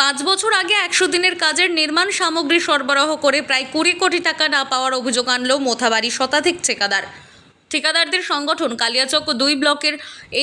পাঁচ বছর আগে একশো দিনের কাজের নির্মাণ সামগ্রী সরবরাহ করে প্রায় কুড়ি কোটি টাকা না পাওয়ার অভিযোগ আনল মোথাবাড়ি শতাধিক ঠিকাদার। ঠিকাদারদের সংগঠন কালিয়াচক দুই ব্লকের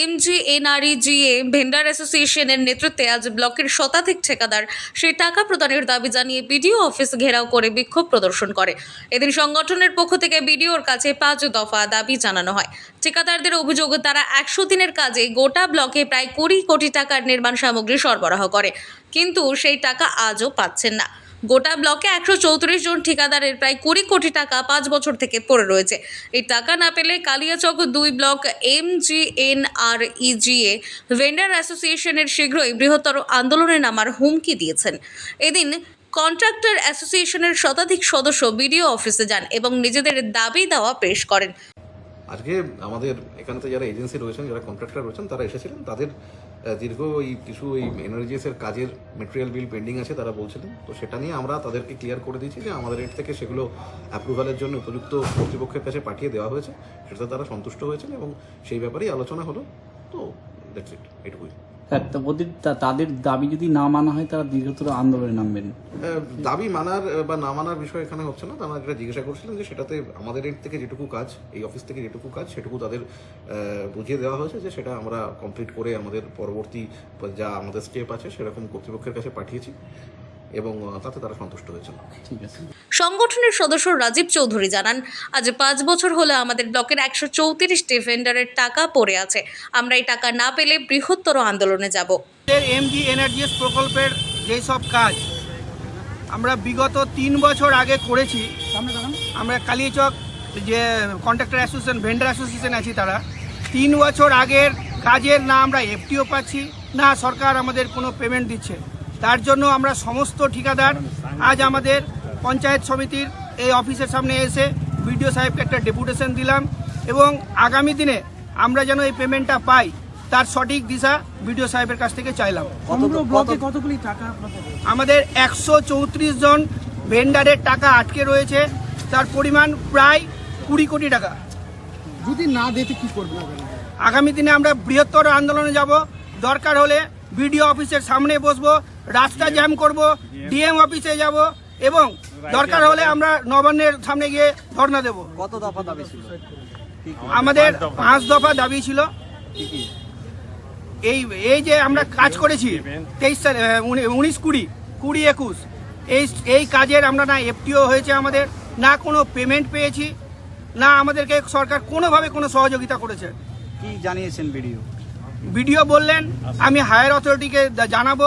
এমজিএনআরইজিএ ভেন্ডার অ্যাসোসিয়েশনের নেতৃত্বে আজ ব্লকের শতাধিক ঠিকাদার সেই টাকা প্রদানের দাবি জানিয়ে বিডিও অফিস ঘেরাও করে বিক্ষোভ প্রদর্শন করে। এদিন সংগঠনের পক্ষ থেকে বিডিওর কাছে পাঁচ দফা দাবি জানানো হয়। ঠিকাদারদের অভিযোগ, তারা একশো দিনের কাজে গোটা ব্লকে প্রায় কুড়ি কোটি টাকার নির্মাণ সামগ্রী সরবরাহ করে, কিন্তু সেই টাকা আজও পাচ্ছেন না। গোটা ব্লকে একশো চৌত্রিশ জন ঠিকাদারের প্রায় কুড়ি কোটি টাকা পাঁচ বছর থেকে পড়ে রয়েছে। এই টাকা না পেলে কালিয়াচক দুই block M G N R E G A vendor অ্যাসোসিয়েশনের শীঘ্রই বৃহত্তর আন্দোলনে নামার হুমকি দিয়েছেন। এদিন কন্ট্রাক্টর অ্যাসোসিয়েশনের শতাধিক সদস্য বিডিও অফিসে যান এবং নিজেদের দাবি দাওয়া পেশ করেন। আজকে আমাদের এখানতে যারা এজেন্সি রয়েছেন, যারা কন্ট্রাক্টর রয়েছেন, তারা এসেছিলেন। তাদের দীর্ঘ এই কিছু এই এনার্জিএস এর কাজের মেটেরিয়াল বিল পেন্ডিং আছে তারা বলছিলেন। তো সেটা নিয়ে আমরা তাদেরকে ক্লিয়ার করে দিয়েছি যে আমাদের এর থেকে সেগুলো অ্যাপ্রুভালের জন্য উপযুক্ত কর্তৃপক্ষের কাছে পাঠিয়ে দেওয়া হয়েছে। সেটাতে তারা সন্তুষ্ট হয়েছেন এবং সেই ব্যাপারেই আলোচনা হলো। তো দ্যাটস ইট এটুকুই। ওদের তা- তাদের দাবি যদি না মানা হয়, তারা দীর্ঘতর আন্দোলনে নামবেন। দাবি মানার বা না মানার বিষয় এখানে হচ্ছে না। তারা যেটা জিজ্ঞাসা করছিলেন যে সেটাতে আমাদের এর থেকে যেটুকু কাজ, এই অফিস থেকে যেটুকু কাজ, সেটুকু তাদের বুঝিয়ে দেওয়া হয়েছে যে সেটা আমরা কমপ্লিট করে আমাদের পরবর্তী, যা আমাদের স্টেপ আছে, সেরকম কর্তৃপক্ষের কাছে পাঠিয়েছি। এবং তাতে তারা সন্তুষ্ট আছে। সংগঠনের সদস্য রাজীব চৌধুরী জানান আজ পাঁচ বছর হলো আমাদের ব্লকের একশো চৌত্রিশটি ভেন্ডারের টাকা পড়ে আছে। আমরা এই টাকা না পেলে বৃহত্তর আন্দোলনে যাব। এমজি এনার্জিএস প্রকল্পের যেই সব কাজ আমরা বিগত তিন বছর আগে করেছি। আমরা কালিয়াচক যে কন্ট্রাক্টর অ্যাসোসিয়েশন ভেন্ডার অ্যাসোসিয়েশন আছি তারা তিন বছর আগের কাজের না আমরা এফটিও পাচ্ছি না সরকার আমাদের কোনো পেমেন্ট দিচ্ছে। তার জন্য আমরা সমস্ত ঠিকাদার আজ আমাদের পঞ্চায়েত সমিতির এই অফিসের সামনে এসে বিডিও সাহেবকে একটা ডেপুটেশন দিলাম এবং আগামী দিনে আমরা যেন এই পেমেন্টটা পাই তার সঠিক দিশা বিডিও সাহেবের কাছ থেকে চাইলাম। কতগুলি টাকা আমাদের একশো চৌত্রিশ জন ভেন্ডারের টাকা আটকে রয়েছে তার পরিমাণ প্রায় কুড়ি কোটি টাকা। যদি না দিতে কি করব আগামী দিনে আমরা বৃহত্তর আন্দোলনে যাব দরকার হলে বিডিও অফিসের সামনে বসবো রাস্তা জ্যাম করব ডিএম অফিসে যাব এবং দরকার হলে আমরা নবান্নের সামনে গিয়ে ধর্ণা দেব। কত দফা দাবি ছিল? আমাদের পাঁচ দফা দাবি ছিল। এই এই যে আমরা কাজ করেছি তেইশ সালে উনি- উনিশ কুড়ি কুড়ি একুশ এই এই কাজের আমরা না এফটিও হয়েছে আমাদের না কোনো পেমেন্ট পেয়েছি না আমাদেরকে সরকার কোনোভাবে কোনো সহযোগিতা করেছে। কি জানিয়েছেন ভিডিও বিডিও বললেন আমি হায়ার অথরিটিকে জানাব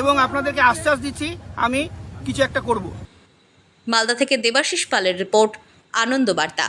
এবং আপনাদেরকে আশ্বাস দিচ্ছি, আমি কিছু একটা করব। মালদা থেকে দেবাশিস পালের রিপোর্ট, আনন্দ বার্তা।